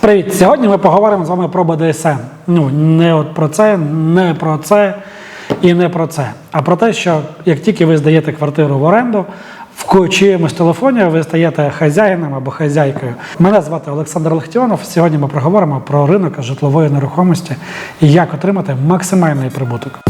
Привіт! Сьогодні ми поговоримо з вами про БДСМ. Ну, не от про це, не про це і не про це. А про те, що як тільки ви здаєте квартиру в оренду, в чиємусь телефоні ви стаєте хазяїном або хазяйкою. Мене звати Олександр Лехтіонов. Сьогодні ми проговоримо про ринок житлової нерухомості і як отримати максимальний прибуток.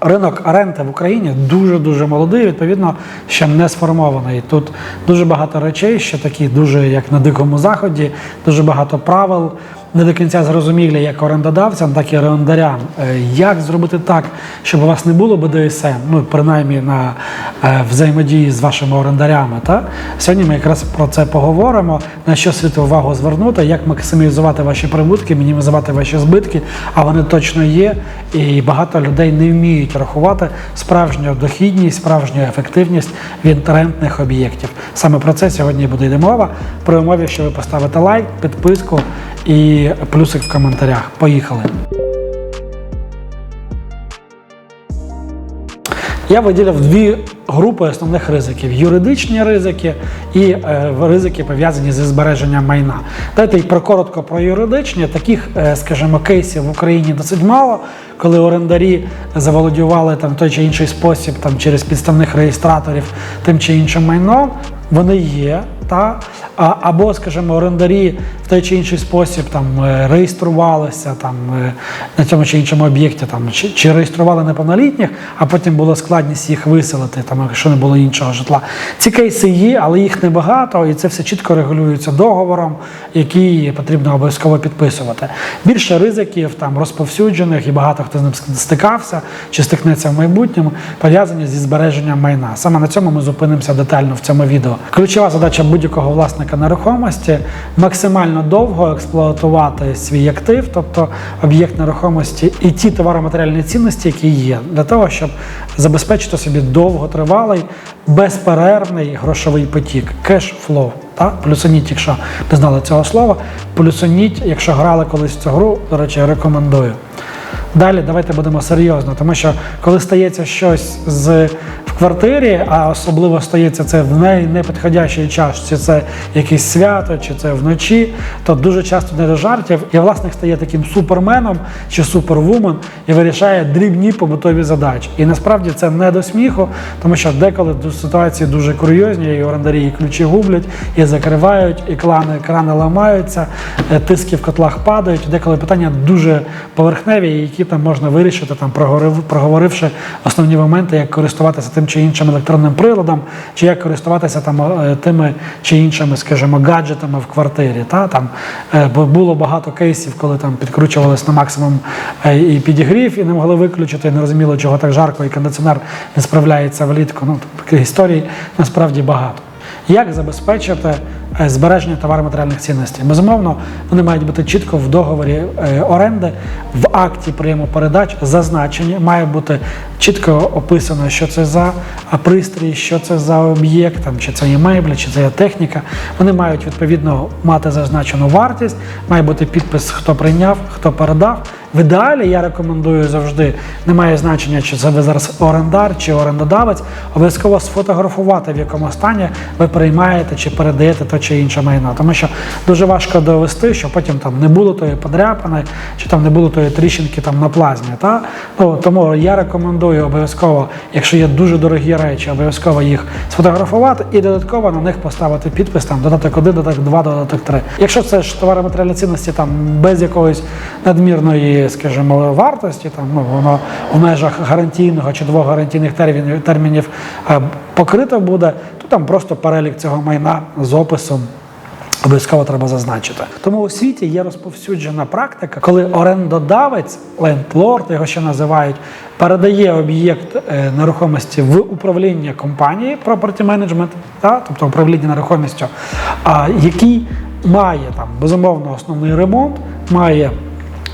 Ринок оренди в Україні дуже дуже молодий, відповідно, ще не сформований. Тут дуже багато речей, ще такі, дуже як на дикому заході, дуже багато правил, не до кінця зрозумілі як орендодавцям, так і орендарям. Е, Як зробити так, щоб у вас не було БДСМ, ну принаймні на е, взаємодії з вашими орендарями. Та? Сьогодні ми якраз про це поговоримо, на що слід увагу звернути, як максимізувати ваші прибутки, мінімізувати ваші збитки, а вони точно є. І багато людей не вміють рахувати справжню дохідність, справжню ефективність від рентних об'єктів. Саме про це сьогодні буде йде мова. При умові, що ви поставите лайк, підписку і плюсик в коментарях. Поїхали! Я виділяв дві групи основних ризиків: юридичні ризики і е, ризики пов'язані зі збереженням майна. Дайте й про коротко про юридичні. Таких, е, скажімо, кейсів в Україні досить мало, коли орендарі заволодювали там той чи інший спосіб, там через підставних реєстраторів тим чи іншим майном. Вони є, та або, скажімо, орендарі той чи інший спосіб там е, реєструвалися там е, на цьому чи іншому об'єкті, там чи, чи реєстрували неповнолітніх, а потім була складність їх виселити, там якщо не було іншого житла. Ці кейси є, але їх небагато, і це все чітко регулюється договором, який потрібно обов'язково підписувати. Більше ризиків там розповсюджених, і багато хто з ним стикався чи стикнеться в майбутньому, пов'язані зі збереженням майна. Саме на цьому ми зупинимося детально в цьому відео. Ключова задача будь-якого власника нерухомості максимально довго експлуатувати свій актив, тобто об'єкт нерухомості, і ті товароматеріальні цінності, які є, для того, щоб забезпечити собі довготривалий, безперервний грошовий потік, кеш-флоу. Та? Плюсоніть, якщо не знали цього слова, плюсоніть, якщо грали колись цю гру, до речі, рекомендую. Далі давайте будемо серйозно, тому що коли стається щось з квартирі, а особливо стається це в непідходящий час, чи це якесь свято, чи це вночі, то дуже часто не до жартів, і власник стає таким суперменом чи супервумен і вирішає дрібні побутові задачі. І насправді це не до сміху, тому що деколи ситуації дуже курйозні, і орендарі і ключі гублять, і закривають, і клани, крани ламаються, е, тиски в котлах падають. Деколи питання дуже поверхневі, які там можна вирішити, там проговорив, проговоривши основні моменти, як користуватися тим чи іншим електронним приладом, чи як користуватися там е, тими чи іншими, скажімо, гаджетами в квартирі. Та там е, бо було багато кейсів, коли там підкручувалися на максимум е, і підігрів, і не могли виключити, і не розуміло, чого так жарко, і кондиціонер не справляється влітку. Ну таких історій насправді багато. Як забезпечити е, збереження товаро-матеріальних цінностей? Безумовно, вони мають бути чітко в договорі е, оренди, в акті прийому передач зазначені. Має бути чітко описано, що це за пристрій, що це за об'єкт, чи це є меблі, чи це є техніка. Вони мають відповідно мати зазначену вартість, має бути підпис, хто прийняв, хто передав. В ідеалі я рекомендую завжди, немає значення, чи це ви зараз орендар чи орендодавець, обов'язково сфотографувати, в якому стані ви приймаєте чи передаєте то чи інше майно. Тому що дуже важко довести, що потім там не було тої подряпини, чи там не було тої тріщинки там на плазмі. Та? Ну, тому я рекомендую обов'язково, якщо є дуже дорогі речі, обов'язково їх сфотографувати і додатково на них поставити підпис, там додаток 1, додаток 2, додаток 3. Якщо це ж товари матеріальні цінності там без якоїсь надмірної, скажімо, вартості, там ну воно в межах гарантійного чи двох гарантійних термінів, термінів покрито буде, то там просто перелік цього майна з описом. Обов'язково треба зазначити. Тому у світі є розповсюджена практика, коли орендодавець, лендлорд, його ще називають, передає об'єкт е, нерухомості в управління компанії property management, та, тобто управління нерухомістю, який має там безумовно основний ремонт, має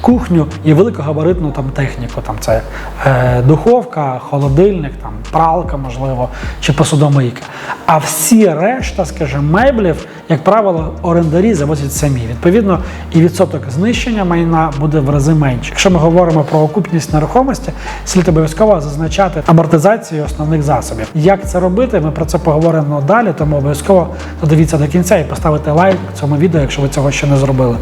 кухню і великогабаритну там техніку. Там це е, духовка, холодильник, там пралка, можливо, чи посудомийка. А всі решта, скажімо, меблів, як правило, орендарі завозять самі. Відповідно, і відсоток знищення майна буде в рази менше. Якщо ми говоримо про окупність нерухомості, слід обов'язково зазначати амортизацію основних засобів. Як це робити? Ми про це поговоримо далі, тому обов'язково додивіться до кінця і поставити лайк цьому відео, якщо ви цього ще не зробили.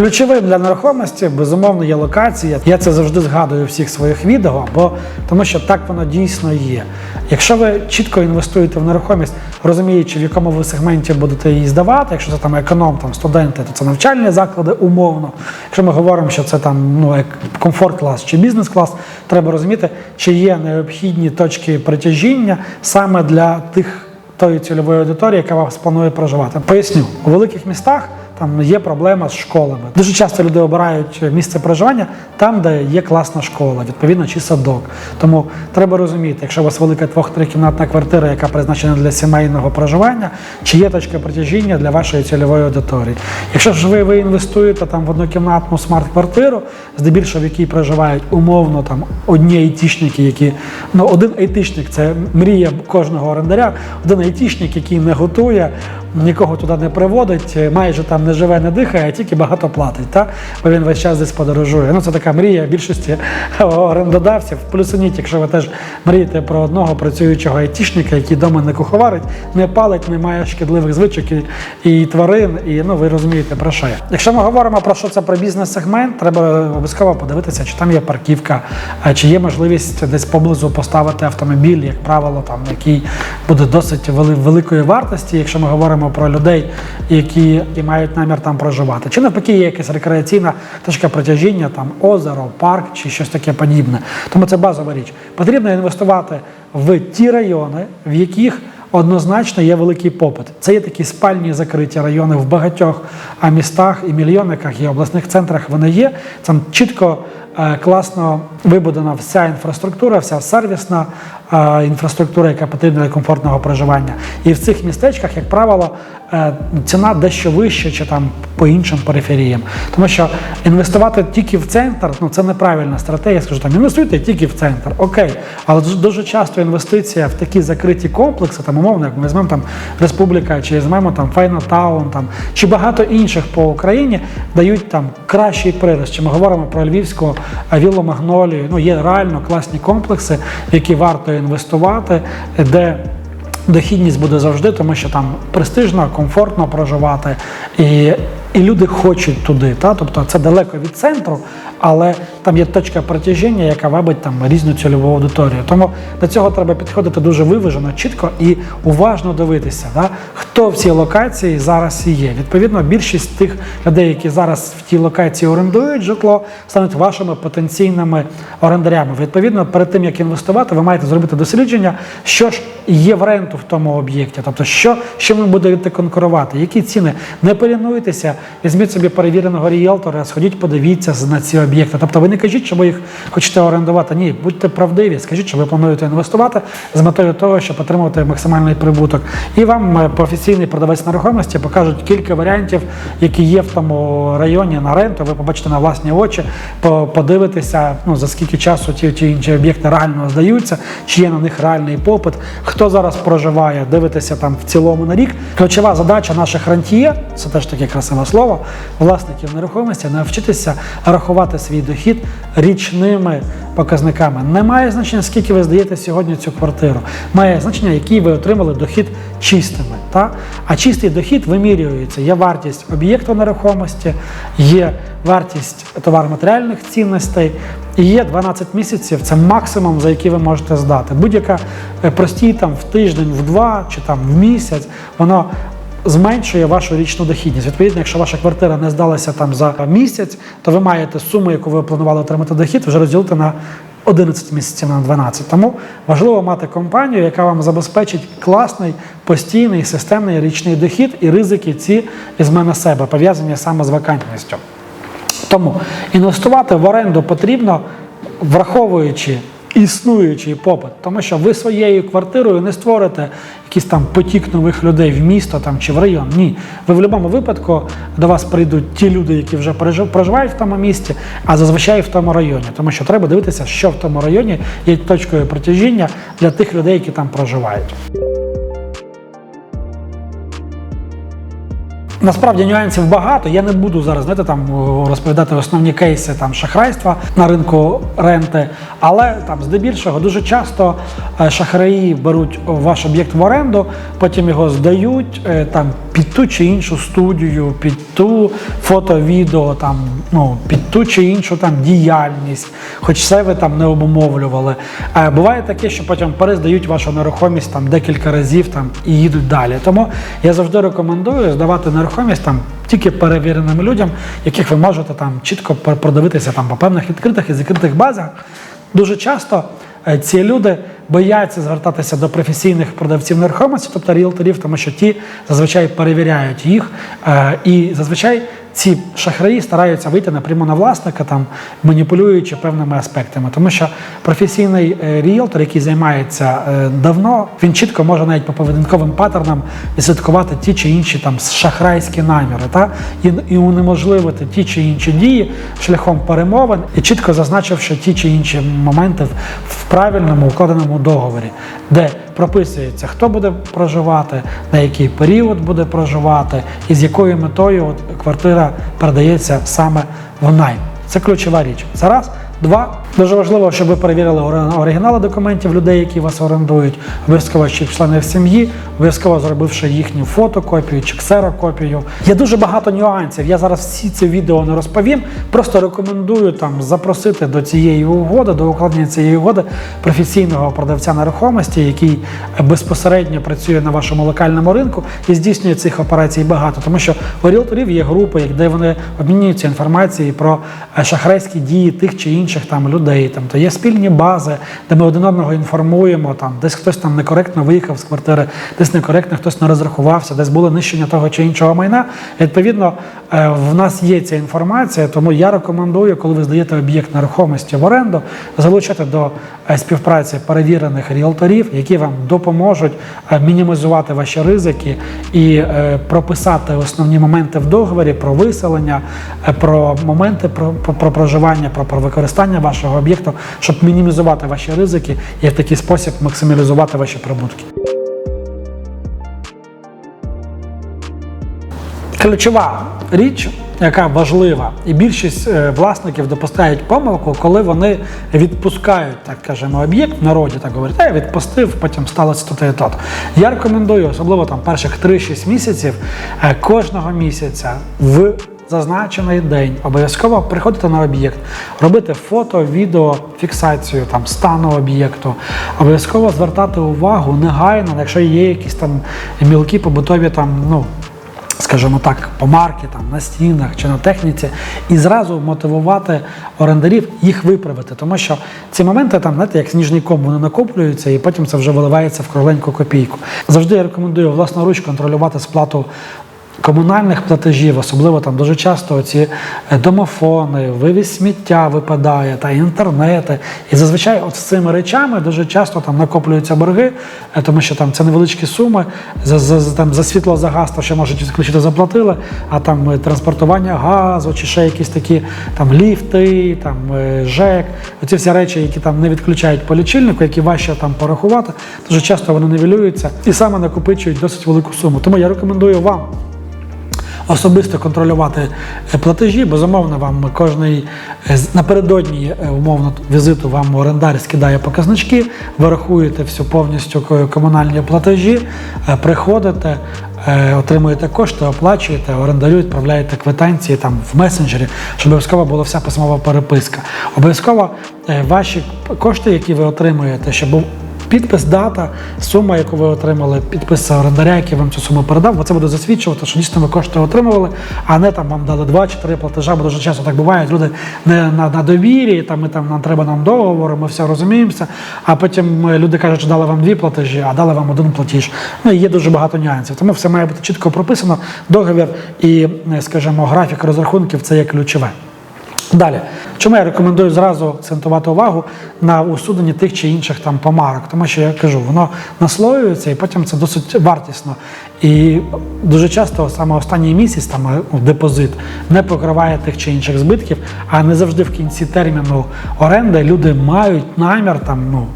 Ключовим для нерухомості безумовно є локація. Я це завжди згадую у всіх своїх відео, бо тому що так воно дійсно є. Якщо ви чітко інвестуєте в нерухомість, розуміючи, в якому ви сегменті будете її здавати, якщо це там економ, там студенти, то це навчальні заклади умовно. Якщо ми говоримо, що це там ну як комфорт-клас чи бізнес-клас, треба розуміти, чи є необхідні точки притяжіння саме для тих тої цільової аудиторії, яка вас планує проживати. Поясню, у великих містах там є проблема з школами. Дуже часто люди обирають місце проживання там, де є класна школа, відповідно, чи садок. Тому треба розуміти, якщо у вас велика двох-трикімнатна квартира, яка призначена для сімейного проживання, чи є точка притяжіння для вашої цільової аудиторії. Якщо ж ви, ви інвестуєте там в однокімнатну смарт-квартиру, здебільшого в якій проживають умовно там одні айтішники, які ну один айтішник це мрія кожного орендаря, один айтішник, який не готує, нікого туди не приводить, майже там не живе, не дихає, а тільки багато платить. Та? Бо він весь час десь подорожує. Ну це така мрія більшості орендодавців. Плюсуніть, якщо ви теж мрієте про одного працюючого айтішника, який вдома не куховарить, не палить, не має шкідливих звичок і, і тварин, і ну ви розумієте про що я. Якщо ми говоримо про що це про бізнес-сегмент, треба обов'язково подивитися, чи там є парківка, чи є можливість десь поблизу поставити автомобіль, як правило, там який буде досить вели- великої вартості, якщо ми говоримо про людей, які, які мають намір там проживати. Чи навпаки є якась рекреаційна точка притяжіння, там озеро, парк чи щось таке подібне. Тому це базова річ. Потрібно інвестувати в ті райони, в яких Однозначно є великий попит. Це є такі спальні закриті райони в багатьох містах і мільйонниках і обласних центрах. Вони є. Там чітко е, класно вибудена вся інфраструктура, вся сервісна е, інфраструктура, яка потрібна для комфортного проживання. І в цих містечках, як правило, е, ціна дещо вища, чи там по іншим периферіям. Тому що інвестувати тільки в центр ну це неправильна стратегія. Скажу там інвестуйте тільки в центр. Окей, але дуже- часто інвестиція в такі закриті комплекси, там умовно, як ми візьмемо там Республіка, чи візьмемо там Файнатаун, там чи багато інших по Україні дають там кращий приріст. Чи ми говоримо про Львівську е, віллу Магнолію? Ну є реально класні комплекси, які варто інвестувати, де дохідність буде завжди, тому що там престижно, комфортно проживати, і, і люди хочуть туди. Та? Тобто це далеко від центру, але там є точка притяжіння, яка вабить там різну цільову аудиторію. Тому до цього треба підходити дуже виважено, чітко і уважно дивитися, да? хто в цій локації зараз є. Відповідно, більшість тих людей, які зараз в тій локації орендують житло, стануть вашими потенційними орендарями. Відповідно, перед тим як інвестувати, ви маєте зробити дослідження, що ж є в ренту в тому об'єкті, тобто що, що ви будете конкурувати, які ціни. Не полінуйтеся, візьміть собі перевіреного ріелтора, сходіть, подивіться на ці об'єкти. Тобто ви не кажіть, що ви їх хочете орендувати. Ні, будьте правдиві, скажіть, що ви плануєте інвестувати з метою того, щоб отримувати максимальний прибуток. І вам е, професійний продавець нерухомості покажуть кілька варіантів, які є в тому районі на ренту. Ви побачите на власні очі, по- подивитеся, ну за скільки часу ті чи інші об'єкти реально здаються, чи є на них реальний попит, хто зараз проживає, дивитися там в цілому на рік. Ключова задача наших рантіє, це теж таке красиве слово, власників нерухомості, навчитися рахувати свій дохід річними показниками. Не має значення, скільки ви здаєте сьогодні цю квартиру. Має значення, який ви отримали дохід чистими. Та? А чистий дохід вимірюється. Є вартість об'єкту нерухомості, є вартість товаро-матеріальних цінностей і є 12 місяців. Це максимум, за який ви можете здати. Будь-яка е, простій там в тиждень, в два чи там в місяць, воно зменшує вашу річну дохідність. Відповідно, якщо ваша квартира не здалася там за місяць, то ви маєте суму, яку ви планували отримати дохід, вже розділити на 11 місяців на 12. Тому важливо мати компанію, яка вам забезпечить класний, постійний, системний річний дохід і ризики ці візьме на себе, пов'язані саме з вакантністю. Тому інвестувати в оренду потрібно, враховуючи існуючий попит, тому що ви своєю квартирою не створите якийсь там потік нових людей в місто там чи в район. Ні, ви в будь-якому випадку до вас прийдуть ті люди, які вже проживають в тому місті, а зазвичай в тому районі, тому що треба дивитися, що в тому районі є точкою притяжіння для тих людей, які там проживають. Насправді нюансів багато. Я не буду зараз знаєте, там розповідати основні кейси там шахрайства на ринку ренти, але там здебільшого дуже часто е, шахраї беруть ваш об'єкт в оренду, потім його здають е, там під ту чи іншу студію, під ту фото, відео, там ну під ту чи іншу там діяльність, хоч це ви там не обумовлювали. Е, Буває таке, що потім перездають вашу нерухомість там декілька разів там і їдуть далі. Тому я завжди рекомендую здавати нерухомість там тільки перевіреним людям, яких ви можете там чітко продивитися там по певних відкритих і закритих базах. Дуже часто е, ці люди бояться звертатися до професійних продавців нерухомості, тобто ріелторів, тому що ті зазвичай перевіряють їх. е, І зазвичай ці шахраї стараються вийти напряму на власника, там маніпулюючи певними аспектами. Тому що професійний е, ріелтор, який займається е, давно, він чітко може навіть по поведінковим паттернам відслідкувати ті чи інші там шахрайські наміри, та і, унеможливити ті чи інші дії шляхом перемовин, і чітко зазначивши ті чи інші моменти в правильному укладеному договорі, де прописується, хто буде проживати, на який період буде проживати, і з якою метою от квартира передається саме в найм. Це ключова річ. Це раз. Два. Дуже важливо, щоб ви перевірили оригінали документів людей, які вас орендують, обов'язково ще членів сім'ї, обов'язково зробивши їхню фотокопію чи ксерокопію. Є дуже багато нюансів. Я зараз всі ці відео не розповім. Просто рекомендую там запросити до цієї угоди, до укладення цієї угоди професійного продавця нерухомості, який безпосередньо працює на вашому локальному ринку і здійснює цих операцій багато, тому що у ріелторів є групи, де вони обмінюються інформацією про е, шахрайські дії тих чи інших там людей. Там то є спільні бази, де ми один одного інформуємо. Там десь хтось там некоректно виїхав з квартири, десь некоректно хтось не розрахувався, десь було нищення того чи іншого майна. Відповідно, е, в нас є ця інформація, тому я рекомендую, коли ви здаєте об'єкт нерухомості в оренду, залучати до е, співпраці перевірених ріелторів, які вам допоможуть е, мінімізувати ваші ризики і прописати основні моменти в договорі про виселення, про моменти про, про проживання, про, про використання вашого об'єкту, щоб мінімізувати ваші ризики і в такий спосіб максималізувати ваші прибутки. Ключова річ, яка важлива, і більшість е, власників допускають помилку, коли вони відпускають, так кажемо, об'єкт в народі, так говорять, я відпустив, потім сталося то і то. Я рекомендую, особливо там перших 3-6 місяців, е, кожного місяця в зазначений день обов'язково приходити на об'єкт, робити фото, відео, фіксацію там стану об'єкту, обов'язково звертати увагу негайно, якщо є якісь там мілкі побутові там, ну скажімо так, помарки там на стінах чи на техніці, і зразу мотивувати орендарів їх виправити. Тому що ці моменти там, знаєте, як сніжний ком, вони накоплюються, і потім це вже виливається в кругленьку копійку. Завжди я рекомендую власноруч контролювати сплату. Комунальних платежів, особливо там дуже часто ці е, домофони, вивіз сміття випадає, та інтернети. І зазвичай от з цими речами дуже часто там накоплюються борги, е, тому що там це невеличкі суми. За, за, там, за світло за газ, то ще можуть відключити, заплатили, а там е, транспортування газу чи ще якісь такі там ліфти, там ЖЕК, оці всі речі, які там не відключають по лічильнику, які важче там порахувати, дуже часто вони нивелюються і саме накопичують досить велику суму. Тому я рекомендую вам особисто контролювати е, платежі. Безумовно, вам кожний е, напередодні е, умовно візиту вам орендар скидає показнички, ви рахуєте всю повністю комунальні платежі, приходите. Отримуєте кошти, оплачуєте, орендарю відправляєте квитанції там в месенджері, щоб обов'язково була вся письмова переписка. Обов'язково ваші кошти, які ви отримуєте, щоб Підпис, дата, сума, яку ви отримали, підпис орендаря, який вам цю суму передав, бо це буде засвідчувати, що дійсно ви кошти отримували, а не там вам дали два чи три платежа, бо дуже часто так буває. Люди не на, на довірі, там ми там нам треба нам договору, ми все розуміємося. А потім е, люди кажуть, що дали вам дві платежі, а дали вам один платіж. Ну є дуже багато нюансів. Тому все має бути чітко прописано. Договір і, е, скажімо, графік розрахунків це є ключове. Далі, Чому я рекомендую зразу акцентувати увагу на усуненні тих чи інших там помарок? Тому що я кажу, воно наслоюється і потім це досить вартісно. І дуже часто саме останній місяць там е, депозит не покриває тих чи інших збитків, а не завжди в кінці терміну оренди люди мають намір там ну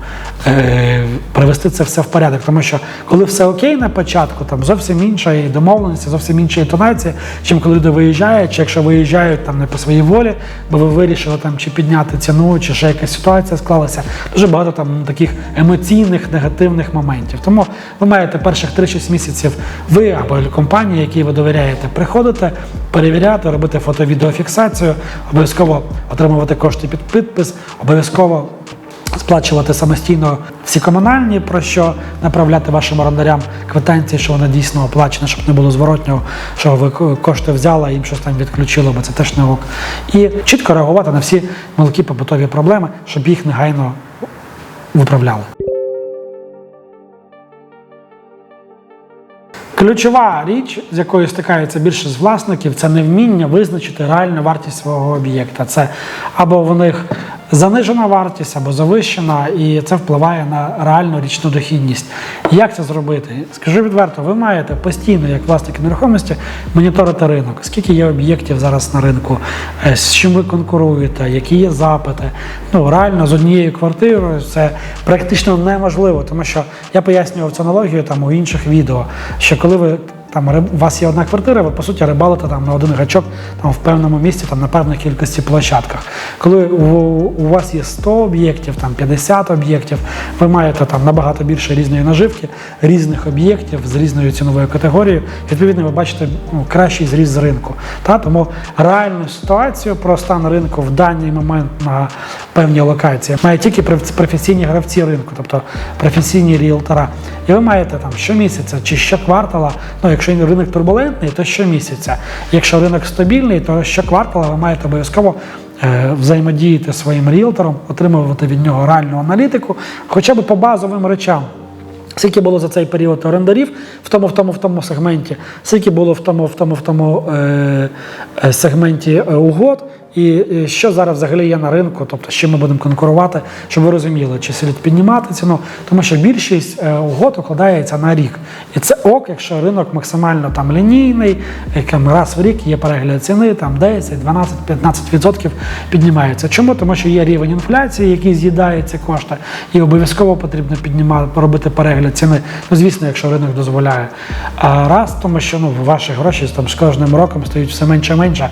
е, привести це все в порядок. Тому що коли все окей на початку, там зовсім інша і домовленість, зовсім інша інтонація, чим коли люди виїжджають, чи якщо виїжджають там не по своїй волі, бо ви вирішили там чи підняти ціну, чи ще якась ситуація склалася. Дуже багато там таких емоційних негативних моментів. Тому ви маєте перших 3-6 місяців ви або компанія, якій ви довіряєте, приходите, перевіряти, робити фото-відеофіксацію, обов'язково отримувати кошти під підпис, обов'язково. Сплачувати самостійно всі комунальні, про що направляти вашим орендарям квитанції, що вона дійсно оплачена, щоб не було зворотнього, що ви кошти взяли, їм щось там відключило, бо це теж не ок. І чітко реагувати на всі мелкі побутові проблеми, щоб їх негайно виправляли. Ключова річ, з якою стикається більшість власників, це невміння визначити реальну вартість свого об'єкта. Це або в них занижена вартість, або завищена, і це впливає на реальну річну дохідність. Як це зробити? Скажу відверто, ви маєте постійно, як власники нерухомості, моніторити ринок. Скільки є об'єктів зараз на ринку, е, з чим ви конкуруєте, які є запити. Ну реально з однією квартирою це практично неможливо, тому що я пояснював цю аналогію там у інших відео, що коли ви там у вас є одна квартира, ви по суті рибалите там на один гачок там в певному місці, там на певній кількості площадках. Коли у, у вас є 100 об'єктів, там 50 об'єктів, ви маєте там набагато більше різної наживки, різних об'єктів з різною ціновою категорією. Відповідно, ви бачите ну, кращий зріз з ринку. Та? Тому реальну ситуацію про стан ринку в даний момент на певній локації має тільки професійні гравці ринку, тобто професійні ріелтора. І ви маєте там щомісяця чи щоквартала, ну якщо ринок турбулентний, то щомісяця. Якщо ринок стабільний, то щоквартала ви маєте обов'язково е, взаємодіяти своїм ріелтором, отримувати від нього реальну аналітику, хоча б по базовим речам. Скільки було за цей період орендарів в тому, в тому, в тому сегменті, скільки було в тому, в тому, в тому е, е, сегменті е, угод, і е, що зараз взагалі є на ринку, тобто з чим ми будемо конкурувати, щоб ви розуміли, чи слід піднімати ціну, тому що більшість е, угод укладається на рік. І це ок, якщо ринок максимально там лінійний, яким раз в рік є перегляд ціни, там 10, 12, 15% піднімається. Чому? Тому що є рівень інфляції, який з'їдає ці кошти, і обов'язково потрібно піднімати, робити перегляд ціни. Ну, звісно, якщо ринок дозволяє. А раз, тому що ну, ваші гроші там з кожним роком стають все менше і менше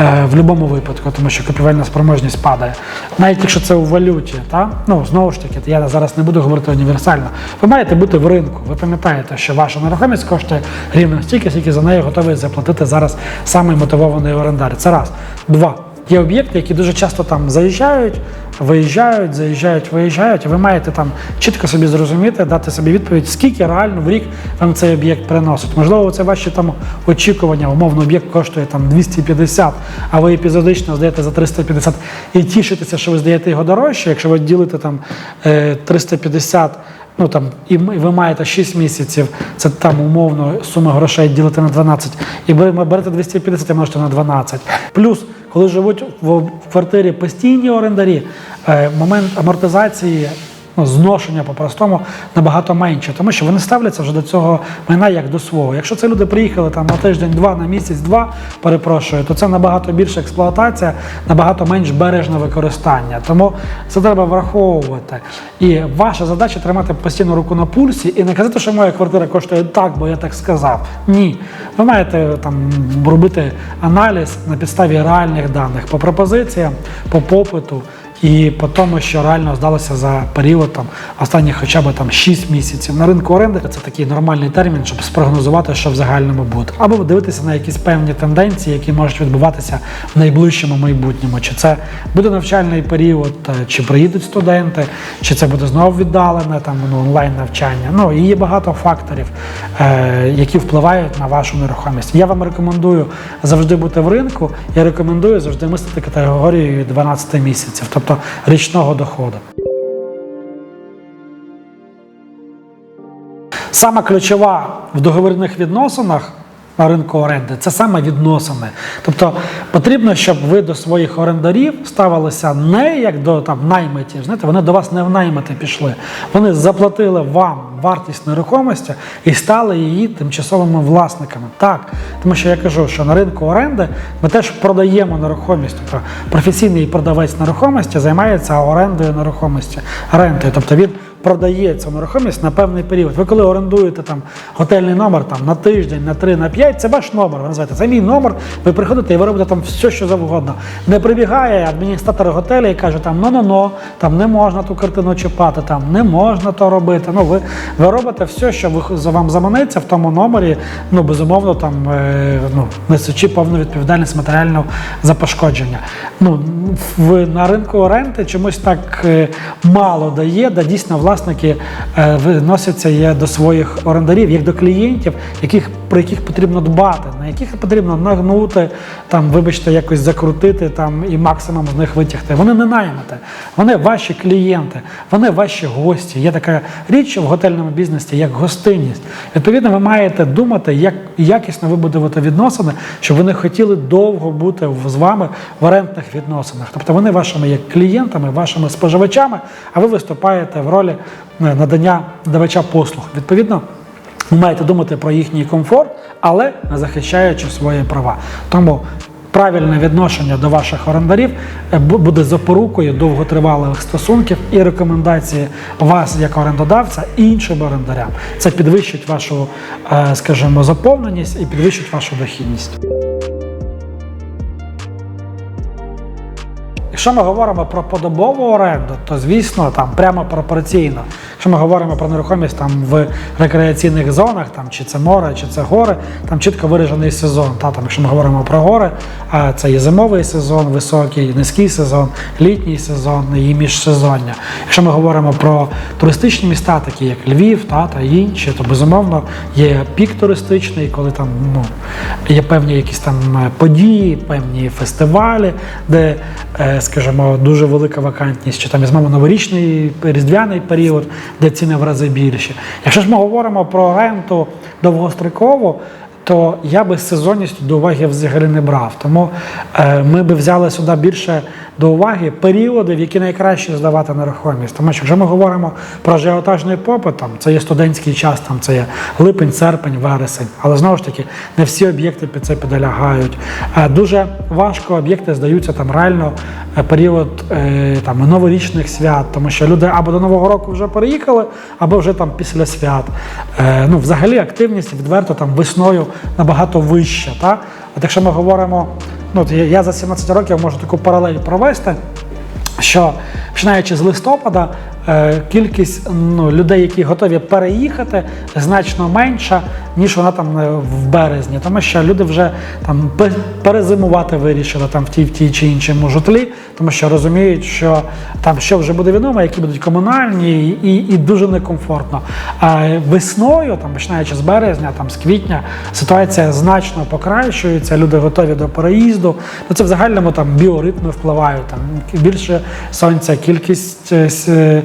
е, в будь-якому випадку, тому що купівельна спроможність падає. Навіть якщо це у валюті, та? ну знову ж таки, я зараз не буду говорити універсально. Ви маєте бути в ринку. Ви пам'ятаєте, що ваша нерухомість коштує рівно стільки, скільки за неї готовий заплатити зараз самий мотивований орендар. Це раз. Два. Є об'єкти, які дуже часто там заїжджають, виїжджають, заїжджають, виїжджають. І ви маєте там чітко собі зрозуміти, дати собі відповідь, скільки реально в рік вам цей об'єкт приносить. Можливо, це ваші там очікування. Умовно, об'єкт коштує там 250, а ви епізодично здаєте за 350 і тішитеся, що ви здаєте його дорожче. Якщо ви ділите там е, 350 ну там і ви маєте 6 місяців, це там умовно сума грошей ділити на 12, і ви берете 250 і на 12. Плюс, коли живуть в, в квартирі постійні орендарі, е, момент амортизації. Ну, зношення по-простому набагато менше, тому що вони ставляться вже до цього майна як до свого. Якщо це люди приїхали там на тиждень-два, на місяць-два, перепрошую, то це набагато більша експлуатація, набагато менш бережне використання. Тому це треба враховувати. І ваша задача тримати постійно руку на пульсі і не казати, що моя квартира коштує так, бо я так сказав. Ні. Ви маєте там робити аналіз на підставі реальних даних по пропозиціям, по попиту. І по тому, що реально здалося за період там останніх хоча б там 6 місяців на ринку оренди, це такий нормальний термін, щоб спрогнозувати, що в загальному буде, або дивитися на якісь певні тенденції, які можуть відбуватися в найближчому майбутньому. Чи це буде навчальний період, е, чи приїдуть студенти, чи це буде знову віддалене там ну, онлайн навчання. Ну і є багато факторів, е, які впливають на вашу нерухомість. Я вам рекомендую завжди бути в ринку. Я рекомендую завжди мислити категорією 12 місяців, тобто річного доходу. Саме ключова в договірних відносинах на ринку оренди це саме відносини. Тобто потрібно, щоб ви до своїх орендарів ставилися не як до там наймитів. Знаєте, вони до вас не в наймити пішли. Вони заплатили вам вартість нерухомості і стали її тимчасовими власниками. Так, тому що я кажу, що на ринку оренди ми теж продаємо нерухомість. Тобто професійний продавець нерухомості займається орендою нерухомості, рентою. Тобто він продає цю нерухомість на певний період. Ви коли орендуєте там готельний номер там на тиждень, на три, на п'ять, це ваш номер. Ви називаєте, це мій номер. Ви приходите і ви робите там все, що завгодно. Не прибігає адміністратор готелю і каже, там ну ну там не можна ту картину чіпати, там не можна то робити. Ну ви, ви робите все, що ви вам заманеться в тому номері. Ну безумовно, там е, ну несучи повну відповідальність матеріального за пошкодження. Ну в на ринку оренди чомусь так е, мало дає, де дійсно власники е, є до своїх орендарів, як до клієнтів, яких про яких потрібно дбати, на яких потрібно нагнути, там, вибачте, якось закрутити там і максимум з них витягти. Вони не наймете, вони ваші клієнти, вони ваші гості. Є така річ в готельному бізнесі, як гостинність. Відповідно, ви маєте думати, як якісно вибудувати відносини, щоб вони хотіли довго бути з вами в орендних відносинах. Тобто вони вашими як клієнтами, вашими споживачами, а ви виступаєте в ролі е, надання давача послуг. Відповідно. Ви маєте думати про їхній комфорт, але не захищаючи свої права. Тому правильне відношення до ваших орендарів е, буде запорукою довготривалих стосунків і рекомендації вас як орендодавця іншим орендарям. Це підвищить вашу, е, скажімо, заповненість і підвищить вашу дохідність. Якщо ми говоримо про подобову оренду, то звісно там прямо пропорційно. Якщо ми говоримо про нерухомість там в рекреаційних зонах, там чи це море, чи це гори, там чітко виражений сезон. Та там, якщо ми говоримо про гори, це є зимовий сезон, високий, низький сезон, літній сезон і міжсезоння. Якщо ми говоримо про туристичні міста, такі як Львів, та, та інші, то безумовно є пік туристичний, коли там ну є певні якісь там е, події, певні фестивалі, де, е, скажімо, дуже велика вакантність, чи там візьмемо новорічний різдвяний період, де ціни в рази більші. Якщо ж ми говоримо про ренту довгострокову, то я би сезонність до уваги взагалі не брав. Тому е, ми би взяли сюди більше до уваги періоди, в які найкраще здавати нерухомість. Тому що якщо ми говоримо про ажіотажний попит, там це є студентський час, там це є липень, серпень, вересень. Але знову ж таки, не всі об'єкти під це підлягають. Е, дуже важко об'єкти здаються там реально е, період е, там новорічних свят, тому що люди або до нового року вже переїхали, або вже там після свят. Ну, взагалі активність відверто там весною набагато вища. Та? От якщо ми говоримо, ну я- за 17 років можу таку паралель провести. Що починаючи з листопада, кількість ну, людей, які готові переїхати, значно менша, ніж вона там е, в березні, тому що люди вже там пе- перезимувати вирішили там в тій, в тій чи іншому житлі, тому що розуміють, що там що вже буде відомо, які будуть комунальні, і, і дуже некомфортно. А весною, там починаючи з березня, там з квітня, ситуація значно покращується. Люди готові до переїзду. Ну це в загальному там біоритми впливають. Там більше сонця, кількість е,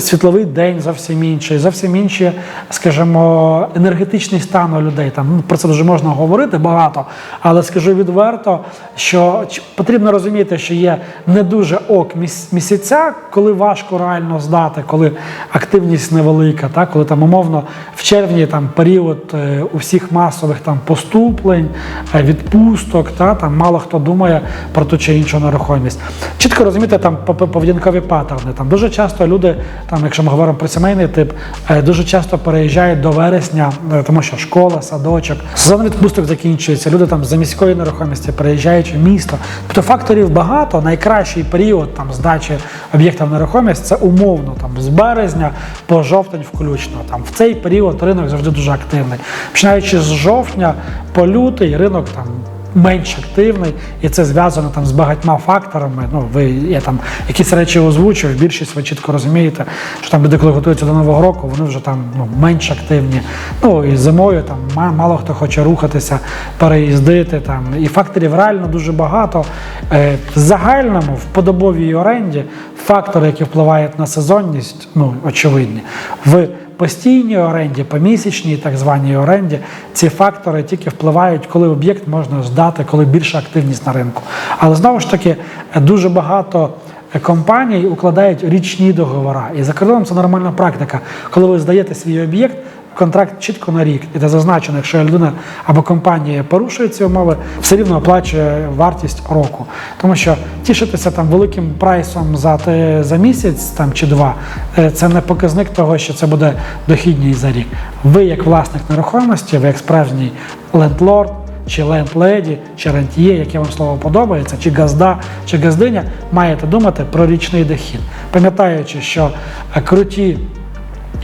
світловий день зовсім інший, зовсім інші, скажімо, енергетичний стан у людей. Там ну, про це дуже можна говорити багато, але скажу відверто, що потрібно розуміти, що є не дуже ок міс- місяця, коли важко реально здати, коли активність невелика, так, коли там умовно в червні там період е, у всіх масових там поступлень, е, відпусток, та там мало хто думає про ту чи іншу нерухомість. Чітко розуміти там по- по- поведінкові паттерни. Там дуже часто люди, там, якщо ми говоримо про сімейний тип, е, дуже часто переїжджають до вересня, е, тому що школа, садочок, сезон відпусток закінчується. Люди там за міської нерухомості переїжджають в місто. Тобто факторів багато. Найкращий період там здачі об'єктів нерухомості це умовно там з березня по жовтень включно. Там в цей період ринок завжди дуже активний. Починаючи з жовтня по лютий ринок там менш активний, і це зв'язано там з багатьма факторами. Ну, ви я там якісь речі озвучую, більшість ви чітко розумієте, що там люди, коли готуються до нового року, вони вже там ну, менш активні. Ну і зимою там мало хто хоче рухатися, переїздити там. І факторів реально дуже багато. Е, в загальному в подобовій оренді фактори, які впливають на сезонність, ну очевидні. В постійній оренді, помісячній, так званій оренді, ці фактори тільки впливають, коли об'єкт можна здати, коли більша активність на ринку. Але знову ж таки, дуже багато е, компаній укладають річні договори. І за кордоном це нормальна практика. Коли ви здаєте свій об'єкт, контракт чітко на рік, і це зазначено, якщо людина або компанія порушує ці умови, все рівно оплачує вартість року. Тому що тішитися там великим прайсом за, те- за місяць там, чи два, е, це не показник того, що це буде дохідність за рік. Ви, як власник нерухомості, ви як справжній лендлорд, чи лендледі, чи рентіє, яке вам слово подобається, чи газда, чи газдиня, маєте думати про річний дохід, пам'ятаючи, що е, круті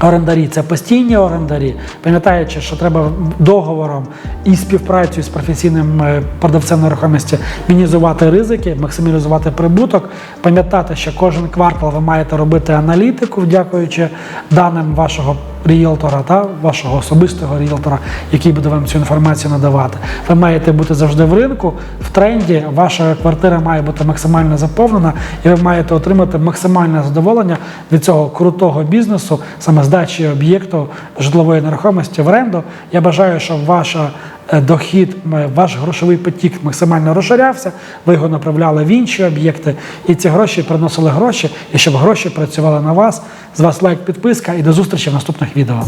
Орендарі. Це постійні орендарі, пам'ятаючи, що треба договором і співпрацею з професійним е, продавцем нерухомості мінімізувати ризики, максимізувати прибуток, пам'ятати, що кожен квартал ви маєте робити аналітику, дякуючи даним вашого ріелтора та вашого особистого ріелтора, який буде вам цю інформацію надавати. Ви маєте бути завжди в ринку, в тренді. Ваша квартира має бути максимально заповнена, і ви маєте отримати максимальне задоволення від цього крутого бізнесу, саме здачі об'єкту житлової нерухомості в оренду. Я бажаю, щоб ваша дохід, ваш грошовий потік максимально розширявся, ви його направляли в інші об'єкти, і ці гроші приносили гроші, і щоб гроші працювали на вас. З вас лайк, підписка і до зустрічі в наступних відео.